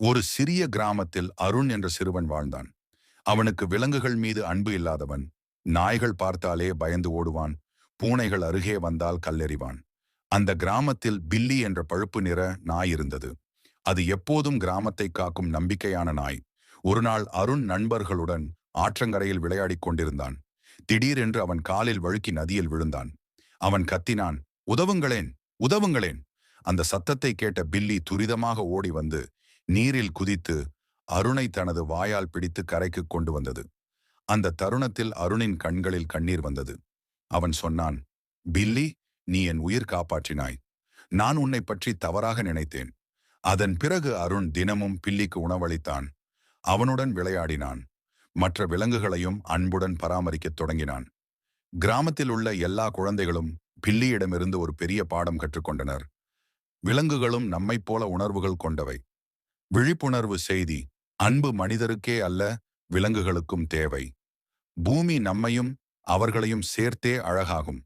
ஒரு சிறிய கிராமத்தில் அருண் என்ற சிறுவன் வாழ்ந்தான். அவனுக்கு விலங்குகள் மீது அன்பு இல்லாதவன் நாய்கள் பார்த்தாலே பயந்து ஓடுவான் பூனைகள் அருகே வந்தால் கல்லெறிவான். அந்த கிராமத்தில் பில்லி என்ற பழுப்பு நிற நாய் இருந்தது. அது எப்போதும் கிராமத்தை காக்கும் நம்பிக்கையான நாய். ஒரு நாள் அருண் நண்பர்களுடன் ஆற்றங்கரையில் விளையாடிக் கொண்டிருந்தான். திடீரென்று அவன் காலில் வழுக்கி நதியில் விழுந்தான். அவன் கத்தினான் உதவுங்களேன் உதவுங்களேன். அந்த சத்தத்தை கேட்ட பில்லி துரிதமாக ஓடி வந்து நீரில் குதித்து அருணை தனது வாயால் பிடித்து கரைக்கு கொண்டு வந்தது. அந்த தருணத்தில் அருணின் கண்களில் கண்ணீர் வந்தது. அவன் சொன்னான் பில்லி நீ என் உயிர் காப்பாற்றினாய். நான் உன்னை பற்றி தவறாக நினைத்தேன். அதன் பிறகு அருண் தினமும் பில்லிக்கு உணவளித்தான். அவனுடன் விளையாடினான். மற்ற விலங்குகளையும் அன்புடன் பராமரிக்கத் தொடங்கினான். கிராமத்தில் உள்ள எல்லா குழந்தைகளும் பில்லியிடமிருந்து ஒரு பெரிய பாடம் கற்றுக்கொண்டனர் விலங்குகளும் நம்மைப் போல உணர்வுகள் கொண்டவை. விழிப்புணர்வு செய்தி அன்பு மனிதருக்கே அல்ல விலங்குகளுக்கும் தேவை. பூமி நம்மையும் அவர்களையும் சேர்த்தே அழகாகும்.